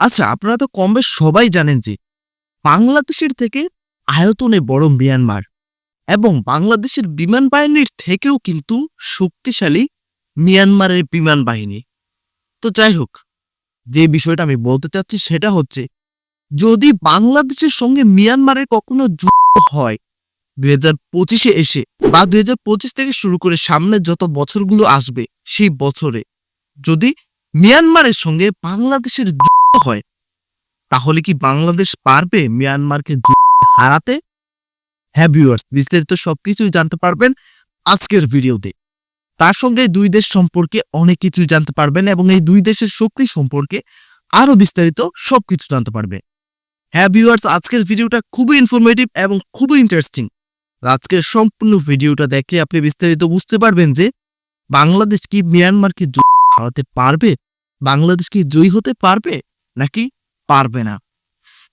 আচ্ছা আপনারা তো কম বেশ সবাই জানেন যে বাংলাদেশের থেকে আয়তনে বড় মিয়ানমার এবং বাংলাদেশের বিমান বাহিনীর থেকেও কিন্তু শক্তিশালী মিয়ানমারের বিমান বাহিনী। তো যাই হোক, যে বিষয়টা আমি বলতে চাচ্ছি সেটা হচ্ছে, যদি বাংলাদেশের সঙ্গে মিয়ানমারের কখনো যুদ্ধ হয়, দুই হাজার পঁচিশে এসে বা দুই হাজার পঁচিশ থেকে শুরু করে সামনে যত বছরগুলো আসবে সেই বছরে, যদি মিয়ানমারের সঙ্গে বাংলাদেশের হয়, তাহলে কি বাংলাদেশ পারবে মিয়ানমারকে হারাতে? হ্যাঁ ভিউয়ার্স বিস্তারিত সবকিছুই জানতে পারবেন আজকের ভিডিওতে। তার সঙ্গে দুই দেশ সম্পর্কে অনেক কিছুই জানতে পারবেন এবং এই দুই দেশের শক্তি সম্পর্কে আরও বিস্তারিত সবকিছু জানতে পারবে হ্যাঁ ভিউয়ার্স আজকের ভিডিওটা খুবই ইনফরমেটিভ এবং খুবই ইন্টারেস্টিং আজকের সম্পূর্ণ ভিডিওটা দেখে আপনি বিস্তারিত বুঝতে পারবেন যে বাংলাদেশ কি মিয়ানমারকে হারাতে পারবে? বাংলাদেশ কি জয়ী হতে পারবে? নাকি পারবে না।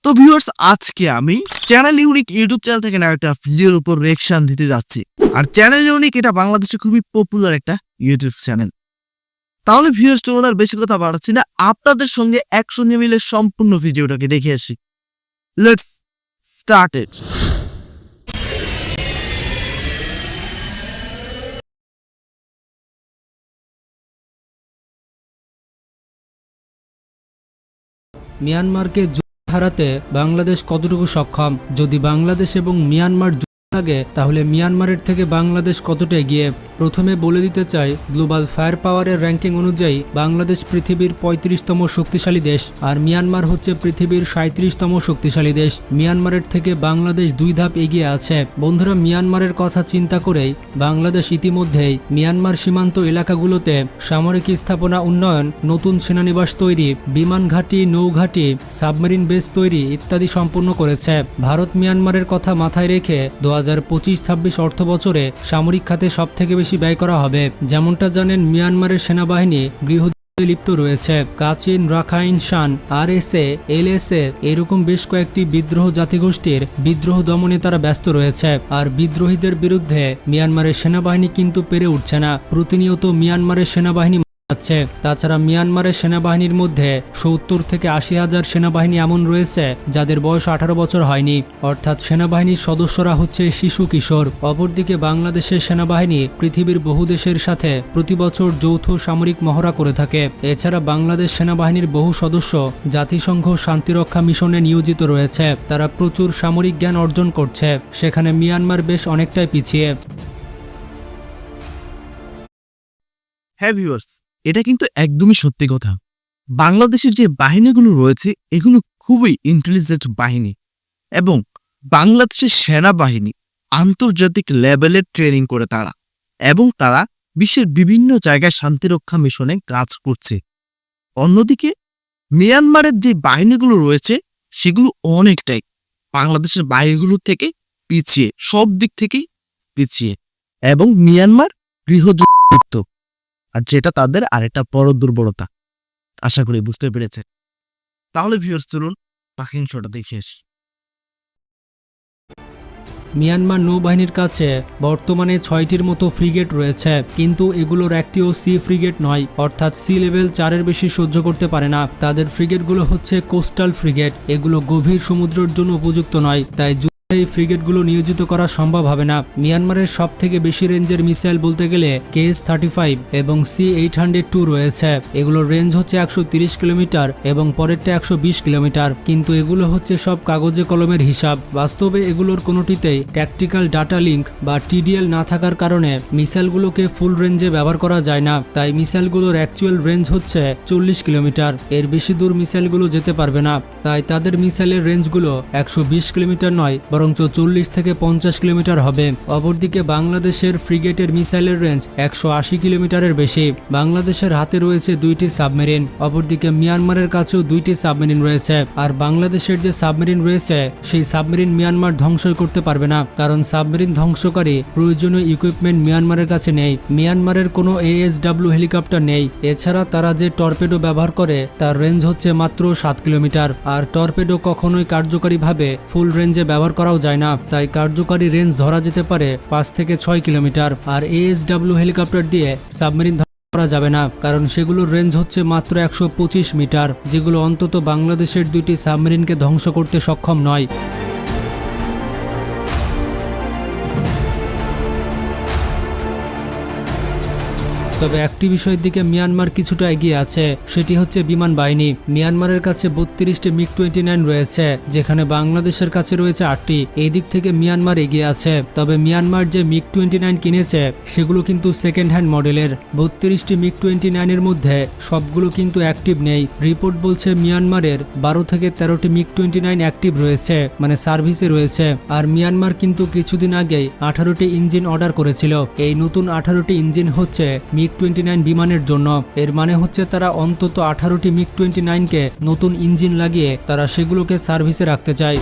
তো ভিউয়ার্স আজকে আমি চ্যানেল ইউনিক ইউটিউব চ্যানেল থেকে না একটা ভিডিওর উপর রিয়েকশন দিতে যাচ্ছি। আর চ্যানেল ইউনিক এটা বাংলাদেশে খুবই পপুলার একটা ইউটিউব চ্যানেল তাহলে ভিউয়ার্স আর বেশি কথা বাড়াচ্ছি না। আপনাদের সঙ্গে একসঙ্গে মিলে সম্পূর্ণ ভিডিওটাকে দেখে আসি। লেটস স্টার্ট ইট মিয়ানমারকে হারাতে বাংলাদেশ কতটুকু সক্ষম? যদি বাংলাদেশ এবং মিয়ানমার লাগে তাহলে মিয়ানমারের থেকে বাংলাদেশ কতটা এগিয়ে? প্রথমে বলে দিতে চাই, গ্লোবাল ফায়ার পাওয়ারের র্যাঙ্কিং অনুযায়ী বাংলাদেশ পৃথিবীর পঁয়ত্রিশতম শক্তিশালী দেশ, আর মিয়ানমার হচ্ছে পৃথিবীর সাঁত্রিশতম শক্তিশালী দেশ। মিয়ানমারের থেকে বাংলাদেশ দুই ধাপ এগিয়ে আছে। বন্ধুরা, মিয়ানমারের কথা চিন্তা করেই বাংলাদেশ ইতিমধ্যেই মিয়ানমার সীমান্ত এলাকাগুলোতে সামরিক স্থাপনা উন্নয়ন, নতুন সেনানিবাস তৈরি, বিমান ঘাঁটি, নৌঘাঁটি, সাবমেরিন বেস তৈরি ইত্যাদি সম্পন্ন করেছে। ভারত মিয়ানমারের কথা মাথায় রেখে দু হাজার পঁচিশ ছাব্বিশ অর্থ বছরে সামরিক খাতে সব থেকে বেশি ব্যয় করা হবে। যেমনটা জানেন মিয়ানমারের সেনাবাহিনী গৃহ লিপ্ত রয়েছে। কাচিন রাখাইন শান আর এস এল এস এ এরকম বেশ কয়েকটি বিদ্রোহ জাতিগোষ্ঠীর বিদ্রোহ দমনে তারা ব্যস্ত রয়েছে। আর বিদ্রোহীদের বিরুদ্ধে মিয়ানমারের সেনাবাহিনী কিন্তু পেরে উঠছে না। প্রতিনিয়ত মিয়ানমারের সেনাবাহিনী যাচ্ছে। তাছাড়া মিয়ানমারের সেনাবাহিনীর মধ্যে সত্তর থেকে আশি হাজার সেনাবাহিনী এমন রয়েছে, যাদের বয়স আঠারো বছর হয়নি। অর্থাৎ সেনাবাহিনীর সদস্যরা হচ্ছে শিশু কিশোর। অপরদিকে বাংলাদেশের সেনাবাহিনী পৃথিবীর বহু দেশের সাথে প্রতি বছর যৌথ সামরিক মহড়া করে থাকে। এছাড়া বাংলাদেশ সেনাবাহিনীর বহু সদস্য জাতিসংঘ শান্তিরক্ষা মিশনে নিয়োজিত রয়েছে। তারা প্রচুর সামরিক জ্ঞান অর্জন করছে। সেখানে মিয়ানমার বেশ অনেকটাই পিছিয়ে। হ্যাঁ ভিউয়ার্স এটা কিন্তু একদমই সত্যি কথা। বাংলাদেশের যে বাহিনীগুলো রয়েছে, এগুলো খুবই ইন্টেলিজেন্ট বাহিনী এবং বাংলাদেশের সেনাবাহিনী আন্তর্জাতিক লেভেলের ট্রেনিং করে তারা এবং তারা বিশ্বের বিভিন্ন জায়গায় শান্তিরক্ষা মিশনে কাজ করছে। অন্যদিকে, মিয়ানমারের যে বাহিনীগুলো রয়েছে, সেগুলো অনেকটাই বাংলাদেশের বাহিনীগুলো থেকে পিছিয়ে, সব দিক থেকেই পিছিয়ে এবং মিয়ানমার গৃহযুক্ত আর যেটা তাদের আরেকটা বড় দুর্বলতা। আশা করি বুঝতে পেরেছে তাহলে ভিউয়ার্স চলুন পাখিং শোটা দেখে মিয়ানমার নৌবাহিনীর কাছে বর্তমানে ছয়টির মতো ফ্রিগেট রয়েছে, কিন্তু এগুলোর একটিও সি ফ্রিগেট নয়, অর্থাৎ সি লেভেল চারের বেশি সহ্য করতে পারে না। তাদের ফ্রিগেটগুলো হচ্ছে কোস্টাল ফ্রিগেট এগুলো গভীর সমুদ্রের জন্য উপযুক্ত নয়, তাই এই ফ্রিগেটগুলো নিয়োজিত করা সম্ভব হবে না। মিয়ানমারের সব থেকে বেশি রেঞ্জের মিসাইল বলতে গেলে কেএস থার্টি ফাইভ এবং সি এইট হান্ড্রেড টু রয়েছে। এগুলোর রেঞ্জ হচ্ছে একশো তিরিশ কিলোমিটার এবং পরেরটা একশো বিশ কিলোমিটার। কিন্তু এগুলো হচ্ছে সব কাগজে কলমের হিসাব। বাস্তবে এগুলোর কোনোটিতেই ট্যাকটিক্যাল ডাটা লিঙ্ক বা টিডিএল না থাকার কারণে মিসাইলগুলোকে ফুল রেঞ্জে ব্যবহার করা যায় না। তাই মিসাইলগুলোর অ্যাকচুয়াল রেঞ্জ হচ্ছে চল্লিশ কিলোমিটার। এর বেশি দূর মিসাইলগুলো যেতে পারবে না। তাই তাদের মিসাইলের রেঞ্জগুলো একশো বিশ কিলোমিটার নয় বরঞ্চ চল্লিশ থেকে পঞ্চাশ কিলোমিটার হবে। অপরদিকে বাংলাদেশের ফ্রিগেটের মিসাইলের রেঞ্জ একশো আশি কিলোমিটারের বেশি। বাংলাদেশের হাতে রয়েছে দুইটি সাবমেরিন, অপরদিকে মিয়ানমারের কাছেও দুইটি সাবমেরিন রয়েছে। আর বাংলাদেশের যে সাবমেরিন রয়েছে, সেই সাবমেরিন মিয়ানমার ধ্বংস করতে পারবে না। কারণ সাবমেরিন ধ্বংসকারী প্রয়োজনীয় ইকুইপমেন্ট মিয়ানমারের কাছে নেই। মিয়ানমারের কোনো এএসডাব্লিউ হেলিকপ্টার নেই। এছাড়া তারা যে টর্পেডো ব্যবহার করে, তার রেঞ্জ হচ্ছে মাত্র সাত কিলোমিটার। আর টর্পেডো কখনোই কার্যকারীভাবে ফুল রেঞ্জে ব্যবহার করাও যায় না, তাই কার্যকারী রেঞ্জ ধরা যেতে পারে পাঁচ থেকে ছয় কিলোমিটার। আর এএসডাব্লিউ হেলিকপ্টার দিয়ে সাবমেরিন করা যাবে না, কারণ সেগুলোর রেঞ্জ হচ্ছে মাত্র একশো পঁচিশ মিটার, যেগুলো অন্তত বাংলাদেশের দুইটি সাবমেরিনকে ধ্বংস করতে সক্ষম নয়। তবে একটি বিষয়ের দিকে মিয়ানমার কিছুটা এগিয়ে আছে, সেটি হচ্ছে বিমান বাহিনী। মিয়ানমারের কাছে বত্রিশটি মিগ টোয়েন্টি নাইন রয়েছে, যেখানে বাংলাদেশের কাছে রয়েছে আটটি। এই দিক থেকে মিয়ানমার এগিয়ে আছে, তবে মিয়ানমার যে মিগ টোয়েন্টি নাইন কিনেছে, সেগুলো কিন্তু সেকেন্ড হ্যান্ড মডেলের। বত্রিশটি মিগ টোয়েন্টি নাইনের মধ্যে সবগুলো কিন্তু অ্যাক্টিভ নেই। রিপোর্ট বলছে মিয়ানমারের বারো থেকে তেরোটি মিগ টোয়েন্টি নাইন অ্যাক্টিভ রয়েছে মানে সার্ভিসে রয়েছে। আর মিয়ানমার কিন্তু কিছুদিন আগেই আঠারোটি ইঞ্জিন অর্ডার করেছিল। এই নতুন আঠারোটি ইঞ্জিন হচ্ছে মিগ টোয়েন্টি নাইন বিমানের জন্য। এর মানে হচ্ছে তারা অন্তত আঠারোটি মিগ টোয়েন্টি নাইনকে নতুন ইঞ্জিন লাগিয়ে তারা সেগুলোকে সার্ভিসে রাখতে চায়।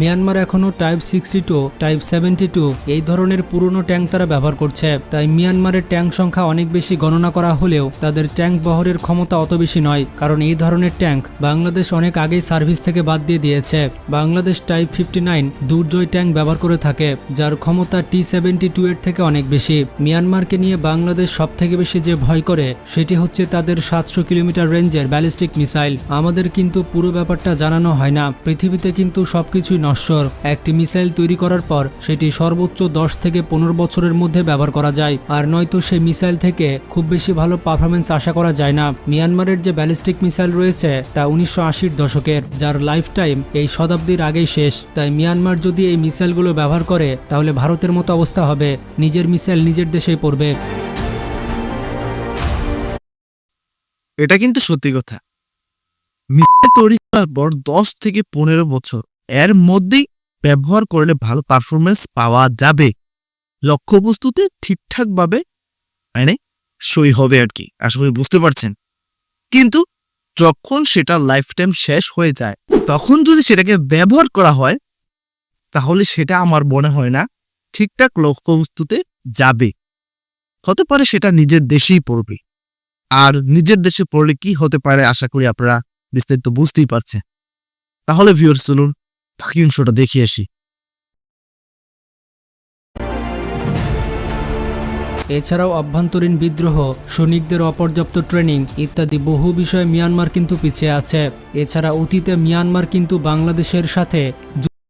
মিয়ানমার এখনও type sixty two, type seventy two এই ধরনের পুরনো ট্যাঙ্ক তারা ব্যবহার করছে। তাই মিয়ানমারের ট্যাঙ্ক সংখ্যা অনেক বেশি গণনা করা হলেও তাদের ট্যাঙ্ক বহরের ক্ষমতা অত বেশি নয়, কারণ এই ধরনের ট্যাঙ্ক বাংলাদেশ অনেক আগেই সার্ভিস থেকে বাদ দিয়ে দিয়েছে। Bangladesh type fifty nine Durjoy tank ব্যবহার করে থাকে, যার ক্ষমতা টি সেভেন্টি টু এর থেকে অনেক বেশি। মিয়ানমারকে নিয়ে বাংলাদেশ সব থেকে বেশি যে ভয় করে, সেটি হচ্ছে তাদের সাতশো কিলোমিটার রেঞ্জের ব্যালিস্টিক মিসাইল। আমাদের কিন্তু পুরো ব্যাপারটা জানানো হয় না, পৃথিবীতে কিন্তু সবকিছুই নশ্বর। একটি মিসাইল তৈরি করার পর সেটি সর্বোচ্চ দশ থেকে পনেরো বছরের মধ্যে ব্যবহার করা যায়। আর নয়তো সেই মিসাইল থেকে খুব বেশি ভালো পারফরমেন্স আশা করা যায় না। মিয়ানমারের যে ব্যালিস্টিক মিসাইল রয়েছে, তা উনিশশো আশির দশকের, যার লাইফ টাইম এই শতাব্দীর আগেই শেষ। তাই মিয়ানমার যদি এই মিসাইলগুলো ব্যবহার করে, তাহলে ভারতের মতো অবস্থা হবে। নিজের মিসাইল নিজের দেশেই পড়বে। এটা কিন্তু সত্যি কথা। মিসাইল তৈরি করার পর দশ থেকে পনেরো বছর এর মধ্যেই ব্যবহার করলে ভালো পারফরমেন্স পাওয়া যাবে। লক্ষ্যবস্তুতে ঠিকঠাকভাবে মানে সই হবে আর কি, আশা করি বুঝতে পারছেন। কিন্তু যখন সেটা লাইফ টাইম শেষ হয়ে যায়, তখন যদি সেটাকে ব্যবহার করা হয়, তাহলে সেটা আমার মনে হয় না ঠিকঠাক লক্ষ্যবস্তুতে যাবে। হতে পারে সেটা নিজের দেশেই পড়বে। আর নিজের দেশে পড়লে কি হতে পারে, আশা করি আপনারা বিস্তারিত বুঝতেই পারছেন। তাহলে ভিউয়ার্স চলুন বাকি অংশটা দেখে আসি। এছাড়াও অভ্যন্তরীণ বিদ্রোহ, সৈনিকদের অপর্যাপ্ত ট্রেনিং ইত্যাদি বহু বিষয়ে মিয়ানমার কিন্তু পিছিয়ে আছে। এছাড়া অতীতে মিয়ানমার কিন্তু বাংলাদেশের সাথে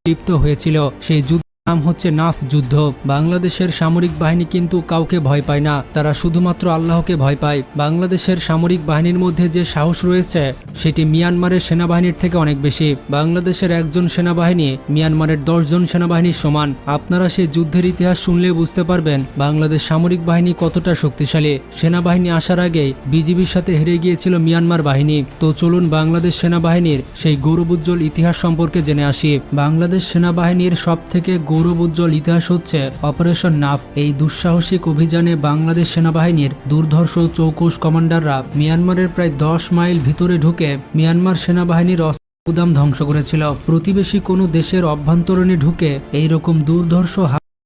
লিপ্ত হয়েছিল। সেই যুদ্ধ নাম হচ্ছে নাফ যুদ্ধ। বাংলাদেশের সামরিক বাহিনী কিন্তু কাউকে ভয় পায় না। তারা শুধুমাত্র আল্লাহকে ভয় পায়। বাংলাদেশের সামরিক বাহিনীর মধ্যে যে সাহস রয়েছে, সেটি মিয়ানমারের সেনাবাহিনীর থেকে অনেক বেশি। বাংলাদেশের একজন সেনাবাহিনী মিয়ানমারের দশজন সেনাবাহিনীর সমান। আপনারা সেই যুদ্ধের ইতিহাস শুনলে বুঝতে পারবেন বাংলাদেশ সামরিক বাহিনী কতটা শক্তিশালী। সেনাবাহিনী আসার আগেই বিজিবির সাথে হেরে গিয়েছিল মিয়ানমার বাহিনী। তো চলুন বাংলাদেশ সেনাবাহিনীর সেই গৌরবোজ্জ্বল ইতিহাস সম্পর্কে জেনে আসি। বাংলাদেশ সেনাবাহিনীর সব থেকে গৌরবোজ্জ্বল ইতিহাস হচ্ছে অপারেশন নাফ। এই দুঃসাহসিক অভিযানে বাংলাদেশ সেনাবাহিনীর দুর্ধর্ষ চৌকস কমান্ডাররা মিয়ানমারের প্রায় দশ মাইল ভিতরে ঢুকে মিয়ানমার সেনাবাহিনীর গুদাম ধ্বংস করেছিল। প্রতিবেশী কোনো দেশের অভ্যন্তরণে ঢুকে এই রকম দুর্ধর্ষ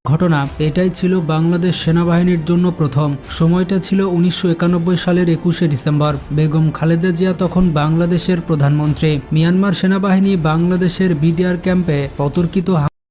ঘটনা, এটাই ছিল বাংলাদেশ সেনাবাহিনীর জন্য প্রথম। সময়টা ছিল উনিশশো একানব্বই সালের একুশে ডিসেম্বর। বেগম খালেদা জিয়া তখন বাংলাদেশের প্রধানমন্ত্রী। মিয়ানমার সেনাবাহিনী বাংলাদেশের বিডিআর ক্যাম্পে অতর্কিত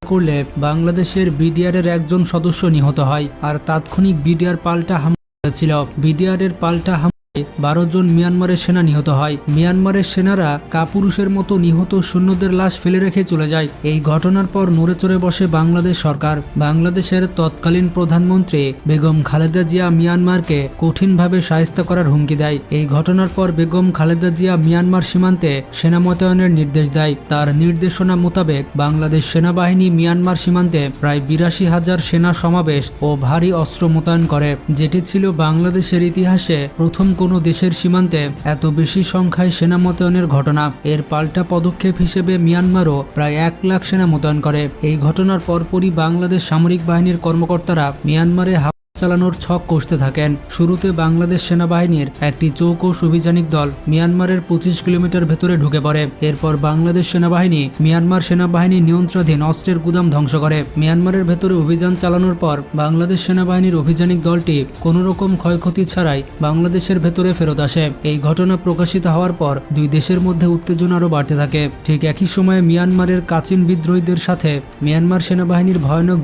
করলে বাংলাদেশের বিডিআর এর একজন সদস্য নিহত হয়, আর তাৎক্ষণিক বিডিআর পাল্টা হামলা করেছিল। বিডিআর এর পাল্টা হামলায় বারো জন মিয়ানমারের সেনা নিহত হয়। মিয়ানমারের সেনারা কাপুরুষের মতো নিহত সৈন্যদের লাশ ফেলে রেখে চলে যায়। এই ঘটনার পর নড়ে চড়ে বসে বাংলাদেশ সরকার। বাংলাদেশের তৎকালীন প্রধানমন্ত্রী বেগম খালেদা জিয়া মিয়ানমারকে কঠিনভাবে সাহিস্তা করার হুমকি দেয়। এই ঘটনার পর বেগম খালেদা জিয়া মিয়ানমার সীমান্তে সেনা মোতায়েনের নির্দেশ দেয়। তার নির্দেশনা মোতাবেক বাংলাদেশ সেনাবাহিনী মিয়ানমার সীমান্তে প্রায় বিরাশি হাজার সেনা সমাবেশ ও ভারী অস্ত্র মোতায়েন করে, যেটি ছিল বাংলাদেশের ইতিহাসে প্রথম দেশের সীমান্তে এত বেশি সংখ্যায় সেনা মোতায়েনের ঘটনা। এর পাল্টা পদক্ষেপ হিসেবে মিয়ানমারও প্রায় এক লাখ সেনা মোতায়েন করে। এই ঘটনার পরপরই বাংলাদেশ সামরিক বাহিনীর কর্মকর্তারা মিয়ানমারে চালানোর ছক কষতে থাকেন। শুরুতে বাংলাদেশ সেনাবাহিনীর একটি চৌকস অভিযানিক দল মিয়ানমারের পঁচিশ কিলোমিটার ভেতরে ঢুকে পড়ে। এরপর বাংলাদেশ সেনাবাহিনী মিয়ানমার সেনাবাহিনী নিয়ন্ত্রণাধীন অস্ত্রের গুদাম ধ্বংস করে। মিয়ানমারের ভেতরে অভিযান চালানোর পর বাংলাদেশ সেনাবাহিনীর অভিযানিক দলটি কোনো রকম ক্ষয়ক্ষতি ছাড়াই বাংলাদেশের ভেতরে ফেরত আসে। এই ঘটনা প্রকাশিত হওয়ার পর দুই দেশের মধ্যে উত্তেজনা আরও বাড়তে থাকে। ঠিক একই সময়ে মিয়ানমারের কাচিন বিদ্রোহীদের সাথে মিয়ানমার সেনাবাহিনীর ভয়ানক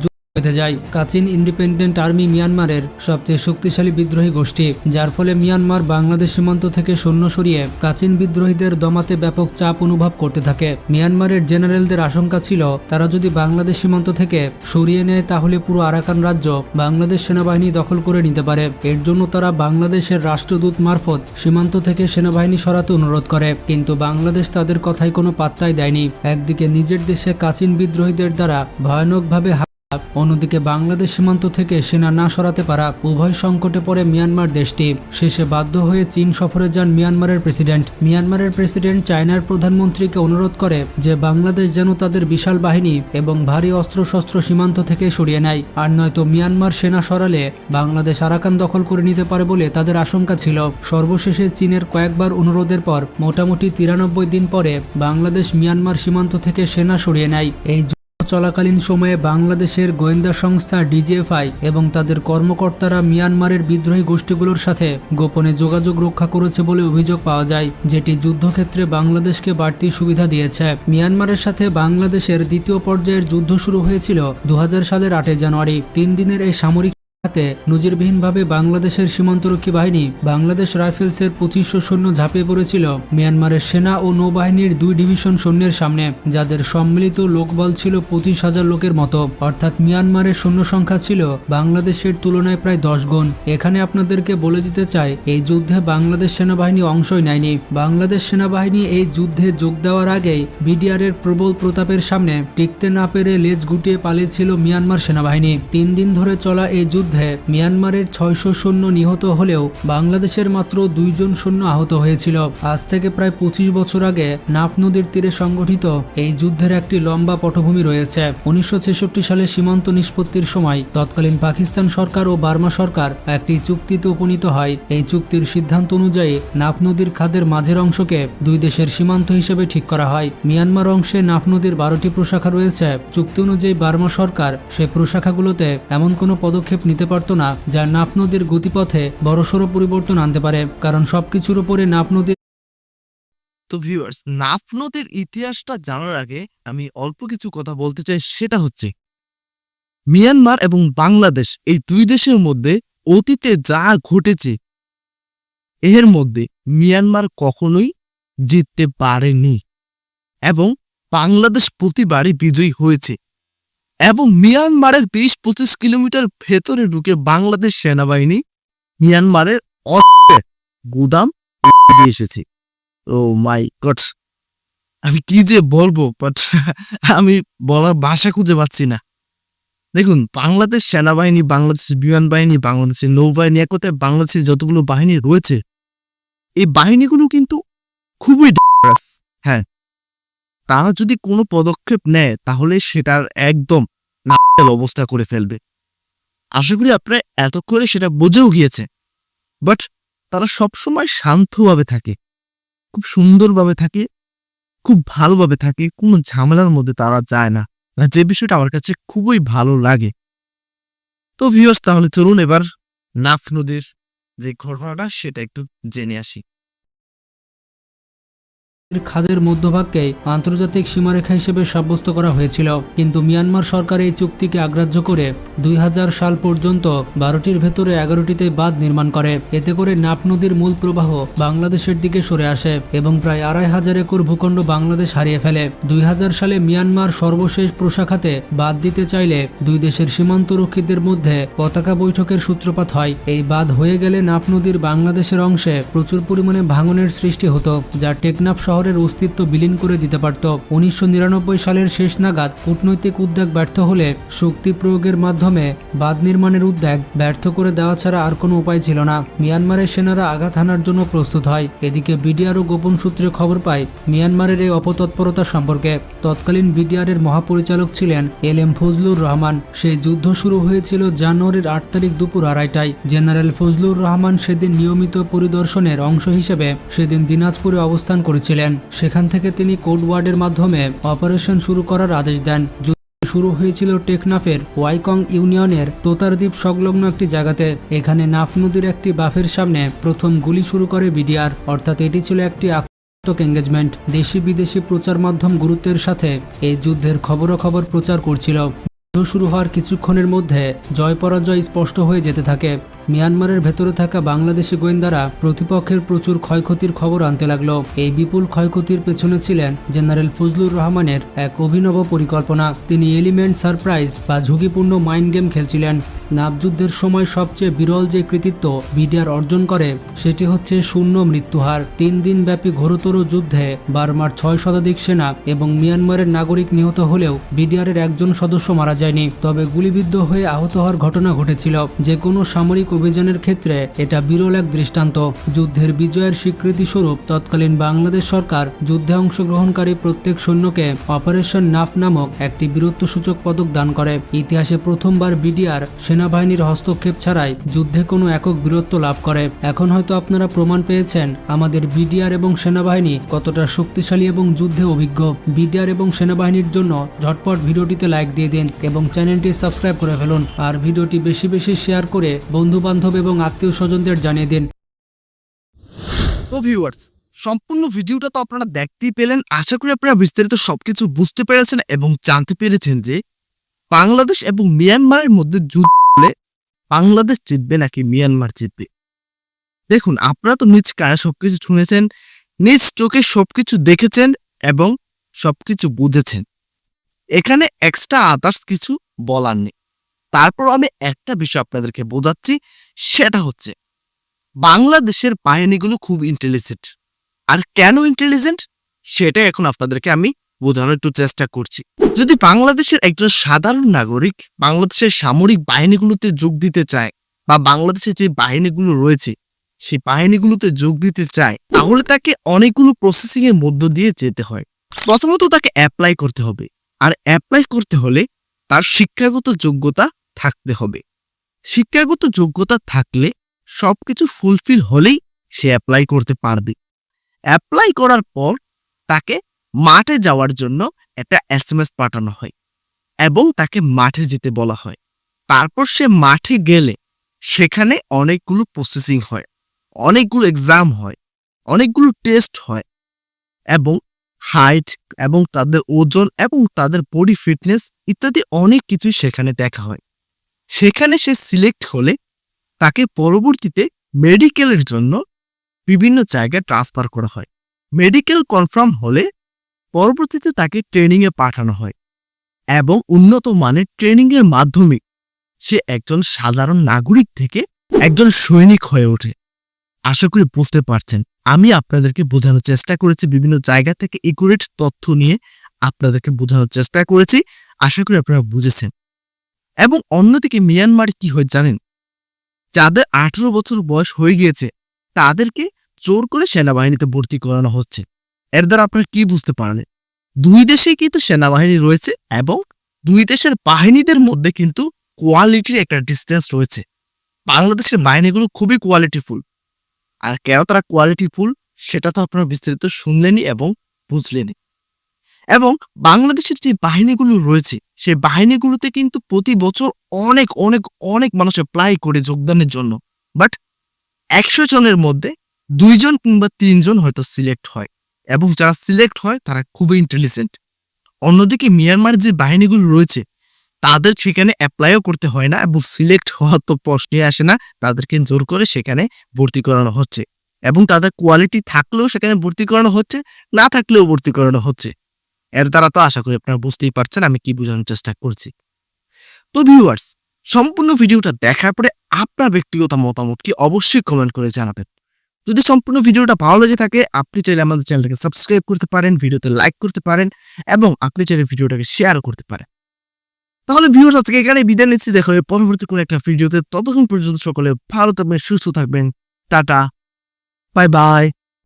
যায়। কাচিন ইন্ডিপেন্ডেন্ট আর্মি মিয়ানমারের সবচেয়ে শক্তিশালী বিদ্রোহী গোষ্ঠী, যার ফলে মিয়ানমার বাংলাদেশ সীমান্ত থেকে সৈন্য সরিয়ে কাচিন বিদ্রোহীদের দমাতে ব্যাপক চাপ অনুভব করতে থাকে। মিয়ানমারের জেনারেলদের আশঙ্কা ছিল, তারা যদি বাংলাদেশ সীমান্ত থেকে সরিয়ে নেয় তাহলে পুরো আরাকান রাজ্য বাংলাদেশ সেনাবাহিনী দখল করে নিতে পারে। এর জন্য তারা বাংলাদেশের রাষ্ট্রদূত মারফত সীমান্ত থেকে সেনাবাহিনী সরাতে অনুরোধ করে, কিন্তু বাংলাদেশ তাদের কথায় কোনো পাত্তাই দেয়নি। একদিকে নিজের দেশে কাচিন বিদ্রোহীদের দ্বারা ভয়ানকভাবে অন্যদিকে বাংলাদেশ সীমান্ত থেকে সেনা না সরাতে পারা উভয় সংকটে পড়ে মিয়ানমার দেশটি। শেষে বাধ্য হয়ে চীন সফরে যান মিয়ানমারের প্রেসিডেন্ট। মিয়ানমারের প্রেসিডেন্ট চায়নার প্রধানমন্ত্রীকে অনুরোধ করে যে বাংলাদেশ যেন তাদের বিশাল বাহিনী এবং ভারী অস্ত্রশস্ত্র সীমান্ত থেকে সরিয়ে নেয়। আর নয়তো মিয়ানমার সেনা সরালে বাংলাদেশ আরাকান দখল করে নিতে পারে বলে তাদের আশঙ্কা ছিল। সর্বশেষে চীনের কয়েকবার অনুরোধের পর মোটামুটি তিরানব্বই দিন পরে বাংলাদেশ মিয়ানমার সীমান্ত থেকে সেনা সরিয়ে নেয়। এই চলাকালীন সময়ে বাংলাদেশের গোয়েন্দা সংস্থা ডিজিএফআই এবং তাদের কর্মকর্তারা মিয়ানমারের বিদ্রোহী গোষ্ঠীগুলোর সাথে গোপনে যোগাযোগ রক্ষা করেছে বলে অভিযোগ পাওয়া যায়, যেটি যুদ্ধক্ষেত্রে বাংলাদেশকে বাড়তি সুবিধা দিয়েছে। মিয়ানমারের সাথে বাংলাদেশের দ্বিতীয় পর্যায়ের যুদ্ধ শুরু হয়েছিল দু সালের আটই জানুয়ারি, তিন দিনের এই সামরিক হাতে নজিরবিহীনভাবে বাংলাদেশের সীমান্তরক্ষী বাহিনী বাংলাদেশ রাইফেলসের পঁচিশশো সৈন্য ঝাঁপিয়ে পড়েছিল। মিয়ানমারের সেনা ও নৌবাহিনীর দুই ডিভিশন সৈন্যের সামনে, যাদের সম্মিলিত লোকবল ছিল পঁচিশ হাজার লোকের মতো। অর্থাৎ মিয়ানমারের সৈন্য সংখ্যা ছিল বাংলাদেশের তুলনায় প্রায় দশ গুণ। এখানে আপনাদেরকে বলে দিতে চাই, এই যুদ্ধে বাংলাদেশ সেনাবাহিনী অংশই নেয়নি। বাংলাদেশ সেনাবাহিনী এই যুদ্ধে যোগ দেওয়ার আগেই বিডিআরের প্রবল প্রতাপের সামনে, টিকতে না পেরে লেজ গুটিয়ে পালিয়েছিল মিয়ানমার সেনাবাহিনী। তিন দিন ধরে চলা এই যুদ্ধে মিয়ানমারের ছয়শো সৈন্য নিহত হলেও বাংলাদেশের মাত্র দুইজন সৈন্য আহত হয়েছিল। আজ থেকে প্রায় পঁচিশ বছর আগে নাফ নদীর তীরে সংগঠিত এই যুদ্ধের একটি লম্বা পটভূমি রয়েছে। উনিশশো ছেষট্টি সালে সীমান্ত নিষ্পত্তির সময় তৎকালীন পাকিস্তান সরকার ও বার্মা সরকার একটি চুক্তিতে উপনীত হয়। এই চুক্তির সিদ্ধান্ত অনুযায়ী নাফ নদীর খাদের মাঝের অংশকে দুই দেশের সীমান্ত হিসেবে ঠিক করা হয়। মিয়ানমার অংশে নাফ নদীর বারোটি প্রশাখা রয়েছে। চুক্তি অনুযায়ী বার্মা সরকার সেই প্রশাখাগুলোতে এমন কোনো পদক্ষেপ নিতে পারত না, যা নাফ নদীর গতিপথে বড়সড় পরিবর্তন আনতে পারে, কারণ সবকিছুর উপরে নাফ নদীর তো ভিউয়ার্স নাফ নদীর ইতিহাসটা জানার আগে আমি অল্প কিছু কথা বলতে চাই, সেটা হচ্ছে মিয়ানমার এবং বাংলাদেশ এই দুই দেশের মধ্যে অতীতে যা ঘটেছে, এর মধ্যে মিয়ানমার কখনোই জিততে পারেনি এবং বাংলাদেশ প্রতিবারই বিজয়ী হয়েছে। এবং মিয়ানমারের বিশ পঁচিশ কিলোমিটার ভেতরে ঢুকে বাংলাদেশ সেনাবাহিনী মিয়ানমারের গুদাম দিয়ে এসেছে। Oh my god. আমি কি যে বলব বাট আমি বলার ভাষা খুঁজে পাচ্ছি না। দেখুন, বাংলাদেশ সেনাবাহিনী বাংলাদেশের বিমান বাহিনী, বাংলাদেশের নৌবাহিনী এক কথায় বাংলাদেশের যতগুলো বাহিনী রয়েছে, এই বাহিনীগুলো কিন্তু খুবই। হ্যাঁ তারা যদি কোনো পদক্ষেপ নেয়, তাহলে সেটার একদম নাকেল অবস্থা করে ফেলবে। আশা করি আপনারা এতক্ষণে সেটা বোঝেও গিয়েছে। বাট তারা সবসময় শান্তভাবে থাকে। খুব সুন্দরভাবে থাকে, খুব ভালোভাবে থাকে, কোনো ঝামেলার মধ্যে তারা যায় না। যে বিষয়টা আমার কাছে খুবই ভালো লাগে। তো ভিউয়ার্স তাহলে চলুন এবার নাফ নদীর যে ঘটনাটা, সেটা একটু জেনে আসি। খাদের মধ্যভাগকে আন্তর্জাতিক সীমারেখা হিসেবে সাব্যস্ত করা হয়েছিল। কিন্তু মিয়ানমার সরকার এই চুক্তিকে আগ্রাহ্য করে দুই হাজার সাল পর্যন্ত বারোটির ভেতরে এগারোটিতে বাঁধ নির্মাণ করে। এতে করে নাপ নদীর মূল প্রবাহ বাংলাদেশের দিকে সরে আসে এবং প্রায় আড়াই হাজার একর ভূখণ্ড বাংলাদেশ হারিয়ে ফেলে। দুই হাজার সালে মিয়ানমার সর্বশেষ প্রশাখাতে বাদ দিতে চাইলে দুই দেশের সীমান্ত রক্ষীদের মধ্যে পতাকা বৈঠকের সূত্রপাত হয়। এই বাঁধ হয়ে গেলে নাপ নদীর বাংলাদেশের অংশে প্রচুর পরিমাণে ভাঙনের সৃষ্টি হতো, যা টেকনাফ শহরের অস্তিত্ব বিলীন করে দিতে পারত। উনিশশো নিরানব্বই সালের শেষ নাগাদ কূটনৈতিক উদ্যোগ ব্যর্থ হলে শক্তি প্রয়োগের মাধ্যমে বাঁধ নির্মাণের উদ্যোগ ব্যর্থ করে দেওয়া ছাড়া আর কোনো উপায় ছিল না। মিয়ানমারের সেনারা আঘাত হানার জন্য প্রস্তুত হয়। এদিকে বিডিআরও গোপন সূত্রে খবর পায়, মিয়ানমারের এই অপতৎপরতা সম্পর্কে। তৎকালীন বিডিআরের মহাপরিচালক ছিলেন এল এম ফজলুর রহমান। সেই যুদ্ধ শুরু হয়েছিল জানুয়ারির আট তারিখ দুপুর আড়াইটায়। জেনারেল ফজলুর রহমান সেদিন নিয়মিত পরিদর্শনের অংশ হিসেবে সেদিন দিনাজপুরে অবস্থান করেছিলেন। সেখান থেকে তিনি কোড ওয়ার্ডের মাধ্যমে অপারেশন শুরু করার আদেশ দেন। শুরু হয়েছিল টেকনাফের ওয়াইকং ইউনিয়নের তোতারদ্বীপ সংলগ্ন একটি জায়গাতে। এখানে নাফ নদীর একটি বাফের সামনে প্রথম গুলি শুরু করে বিডিআর, অর্থাৎ এটি ছিল একটি আক্রমণাত্মক এঙ্গেজমেন্ট দেশি বিদেশি প্রচার মাধ্যম গুরুত্বের সাথে এই যুদ্ধের খবরাখবর প্রচার করছিল। যুদ্ধ শুরু হওয়ার কিছুক্ষণের মধ্যে জয় পরাজয় স্পষ্ট হয়ে যেতে থাকে। মিয়ানমারের ভেতরে থাকা বাংলাদেশি গোয়েন্দারা প্রতিপক্ষের প্রচুর ক্ষয়ক্ষতির খবর আনতে লাগল। এই বিপুল ক্ষয়ক্ষতির পেছনে ছিলেন জেনারেল ফজলুর রহমানের এক অভিনব পরিকল্পনা। তিনি এলিমেন্ট সারপ্রাইজ বা ঝুঁকিপূর্ণ মাইন্ড গেম খেলছিলেন। নাবযুদ্ধের সময় সবচেয়ে বিরল যে কৃতিত্ব বিডিআর অর্জন করে, সেটি হচ্ছে শূন্য মৃত্যুহার। তিন দিন ব্যাপী ঘোরতর যুদ্ধে বার্মার ছয় শতাধিক সেনা এবং মিয়ানমারের নাগরিক নিহত হলেও বিডিআরের একজন সদস্য মারা যায়নি। তবে গুলিবিদ্ধ হয়ে আহত হওয়ার ঘটনা ঘটেছিল। যে কোনো সামরিক অভিযানের ক্ষেত্রে এটা বিরল এক দৃষ্টান্ত। যুদ্ধের বিজয়ের স্বীকৃতি স্বরূপ তৎকালীন বাংলাদেশ সরকার যুদ্ধে অংশগ্রহণকারী প্রত্যেক সৈন্যকে অপারেশন নাফ নামক একটি বীরত্বসূচক পদক দান করে। ইতিহাসে প্রথমবার বিডিআর সেনাবাহিনীর হস্তক্ষেপ ছাড়াই যুদ্ধে কোনো একক বীরত্ব লাভ করে। এখন হয়তো আপনারা প্রমাণ পেয়েছেন, আমাদের বিডিআর এবং সেনাবাহিনী কতটা শক্তিশালী এবং যুদ্ধে অভিজ্ঞ। বিডিআর এবং সেনাবাহিনীর জন্য ঝটপট ভিডিওটিতে লাইক দিয়ে দিন এবং চ্যানেলটি সাবস্ক্রাইব করে ফেলুন। আর ভিডিওটি বেশি বেশি শেয়ার করে বন্ধু বান্ধব এবং আত্মীয় স্বজনদের জানিয়ে দিন। ভিউয়ার্স, সম্পূর্ণ ভিডিওটা তো আপনারা দেখতেই পেলেন। আশা করি আপনারা বিস্তারিত সবকিছু বুঝতে পেরেছেন এবং জানতে পেরেছেন যে বাংলাদেশ এবং মিয়ানমারের মধ্যে যুদ্ধ হলে বাংলাদেশ জিতবে নাকি মিয়ানমার জিতবে? দেখুন, আপনারা তো নিজ কানে সবকিছু শুনেছেন, নিজ চোখে সবকিছু দেখেছেন এবং সবকিছু বুঝেছেন। এখানে এক্সট্রা আদার্স কিছু বলার নেই। তারপর আমি একটা বিষয় আপনাদেরকে বোঝাচ্ছি, সেটা হচ্ছে বাংলাদেশের বাহিনীগুলো খুব ইন্টেলিজেন্ট আর কেন ইন্টেলিজেন্ট সেটা এখন আপনাদেরকে আমি বোঝানোর একটু চেষ্টা করছি। যদি বাংলাদেশের একজন সাধারণ নাগরিক বাংলাদেশের সামরিক বাহিনীগুলোতে যোগ দিতে চায় বা বাংলাদেশের যে বাহিনীগুলো রয়েছে, সেই বাহিনীগুলোতে যোগ দিতে চায়, তাহলে তাকে অনেকগুলো প্রসেসিং এর মধ্য দিয়ে যেতে হয়। প্রথমত তাকে অ্যাপ্লাই করতে হবে। আর অ্যাপ্লাই করতে হলে তার শিক্ষাগত যোগ্যতা থাকতে হবে। শিক্ষাগত যোগ্যতা থাকলে সবকিছু ফুলফিল হলেই সে অ্যাপ্লাই করতে পারবে। অ্যাপ্লাই করার পর তাকে মাঠে যাওয়ার জন্য একটা এস এম এস পাঠানো হয় এবং তাকে মাঠে যেতে বলা হয়। তারপর সে মাঠে গেলে সেখানে অনেকগুলো প্রসেসিং হয়, অনেকগুলো এক্সাম হয়, অনেকগুলো টেস্ট হয় এবং হাইট এবং তাদের ওজন এবং তাদের বডি ফিটনেস ইত্যাদি অনেক কিছুই সেখানে দেখা হয়। সেখানে সে সিলেক্ট হলে তাকে পরবর্তীতে মেডিকেলের জন্য বিভিন্ন জায়গায় ট্রান্সফার করা হয়। মেডিকেল কনফার্ম হলে পরবর্তীতে তাকে ট্রেনিংয়ে পাঠানো হয় এবং উন্নত মানের ট্রেনিংয়ের মাধ্যমে সে একজন সাধারণ নাগরিক থেকে একজন সৈনিক হয়ে ওঠে। আশা করি বুঝতে পারছেন। আমি আপনাদেরকে বোঝানোর চেষ্টা করেছি, বিভিন্ন জায়গা থেকে একুরেট তথ্য নিয়ে আপনাদেরকে বোঝানোর চেষ্টা করেছি। আশা করি আপনারা বুঝেছেন। এবং অন্যদিকে মিয়ানমার কি হয় জানেন? যাদের আঠেরো বছর বয়স হয়ে গিয়েছে, তাদেরকে জোর করে সেনাবাহিনীতে ভর্তি করানো হচ্ছে। এর দ্বারা আপনারা কি বুঝতে পারেন দুই দেশে কিন্তু সেনাবাহিনী রয়েছে এবং দুই দেশের বাহিনীদের মধ্যে কিন্তু কোয়ালিটির একটা ডিস্টেন্স রয়েছে। বাংলাদেশের বাহিনীগুলো খুবই কোয়ালিটিফুল আর কেন তারা কোয়ালিটিফুল সেটা তো আপনারা বিস্তারিত শুনলেনই এবং বুঝলেনই। এবং বাংলাদেশের যে বাহিনীগুলো রয়েছে, সেই বাহিনীগুলোতে কিন্তু প্রতি বছর অনেক অনেক অনেক মানুষ অ্যাপ্লাই করে যোগদানের জন্য। বাট একশো জনের মধ্যে দুইজন কিংবা তিনজন হয়তো সিলেক্ট হয়। এবং যারা সিলেক্ট হয়, তারা খুবই ইন্টেলিজেন্ট অন্যদিকে মিয়ানমার যে বাহিনীগুলো রয়েছে, তাদের সেখানে অ্যাপ্লাইও করতে হয় না এবং সিলেক্ট হওয়ার তো প্রশ্নই আসে না। তাদেরকে জোর করে সেখানে ভর্তি করানো হচ্ছে এবং তাদের কোয়ালিটি থাকলেও সেখানে ভর্তি করানো হচ্ছে, না থাকলেও ভর্তি করানো হচ্ছে। এর দ্বারা তো আশা করি আপনারা বুঝতেই পারছেন, আমি কি বোঝানোর চেষ্টা করছি। তো ভিউয়ার্স সম্পূর্ণ ভিডিওটা দেখার পরে আপনার ব্যক্তিগত মতামত কি অবশ্যই কমেন্ট করে জানাবেন। যদি সম্পূর্ণ ভিডিওটা ভালো লেগে থাকে, আপনি চাইলে আমাদের চ্যানেলটাকে সাবস্ক্রাইব করতে পারেন, ভিডিওতে লাইক করতে পারেন এবং আপনি চাইলে ভিডিওটাকে শেয়ারও করতে পারেন। তাহলে ভিউর আজকে এখানে বিদায় নিচ্ছি। দেখা হবে পরবর্তী কোনো একটা ভিডিওতে। ততক্ষণ পর্যন্ত সকলে ভালো থাকবেন, সুস্থ থাকবেন। টাটা। Bye bye